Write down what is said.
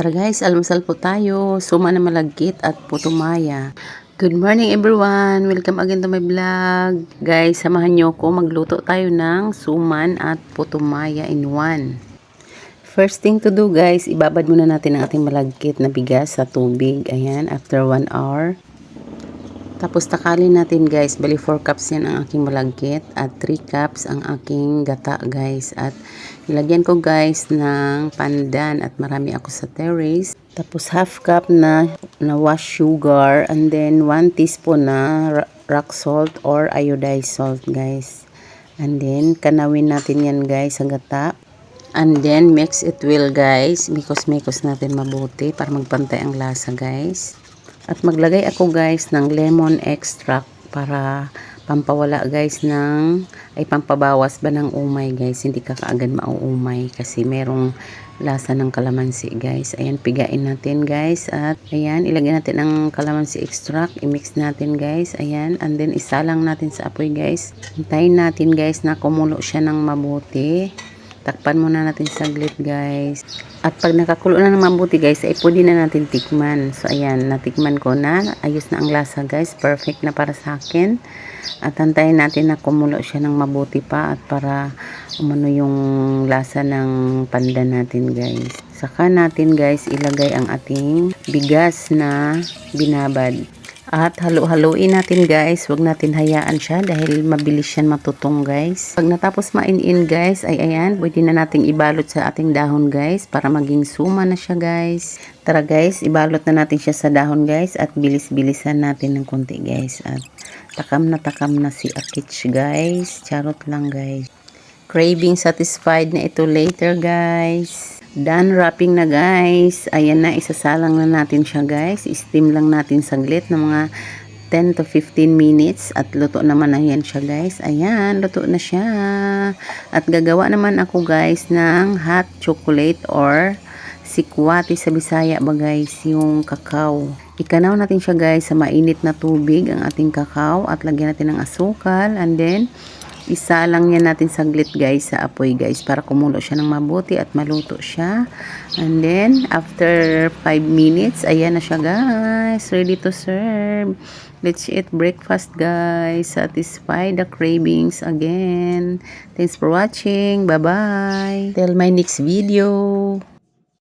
Tara guys, almusal po tayo. Suma na malagkit at putumaya. Good morning everyone! Welcome again to my vlog. Guys, samahan nyo ko magluto tayo ng suman at putumaya in one. First thing to do guys, ibabad muna natin ang ating malagkit na bigas sa tubig. Ayan, after 1 hour. Tapos takalin natin guys, bali 4 cups yan ang aking malagkit at 3 cups ang aking gata guys. At nilagyan ko guys ng pandan at marami ako sa terrace. Tapos half cup na, na wash sugar and then 1 teaspoon na rock salt or iodized salt guys. And then kanawin natin yan guys sa gata. And then mix it well guys because mikos natin mabuti para magpantay ang lasa guys. At maglagay ako guys ng lemon extract para pampawala guys ng ay pampabawas ba ng umay guys. Hindi ka kaagad mauumay kasi merong lasa ng kalamansi guys. Ayan pigain natin guys at ayan ilagay natin ang kalamansi extract. I-mix natin guys. Ayan and then isalang natin sa apoy guys. Hintayin natin guys na kumulo siya ng mabuti. Takpan muna natin saglit guys. At pag nakakulo na ng mabuti guys, ay pwede na natin tikman. So ayan, natikman ko na. Ayos na ang lasa guys. Perfect na para sa akin. At antayin natin na kumulo siya ng mabuti pa at para umano yung lasa ng panda natin guys. Saka natin guys ilagay ang ating bigas na binabad. At halu-haluin natin guys. Huwag natin hayaan siya dahil mabilis siya matutong guys. Pag natapos main-in guys, ay ayan, pwede na nating ibalot sa ating dahon guys para maging suma na siya guys. Tara guys, ibalot na natin siya sa dahon guys at bilis-bilisan natin ng konti guys. At takam na takam na si Akich guys. Charot lang guys. Craving satisfied na ito later guys. Done wrapping na guys. Ayan na, isasalang na natin siya guys. Steam lang natin saglit ng mga 10 to 15 minutes at luto naman na yan siya guys. Ayan, luto na siya. At gagawa naman ako guys ng hot chocolate or sikwati sa Bisaya ba guys, yung kakao. Ikanaw natin siya guys sa mainit na tubig ang ating kakao at lagyan natin ng asukal and then isa lang yan natin saglit guys sa apoy guys para kumulo siya ng mabuti at maluto siya. And then after 5 minutes ayan na siya guys ready to serve. Let's eat breakfast guys. Satisfy the cravings again. Thanks for watching. Bye bye till my next video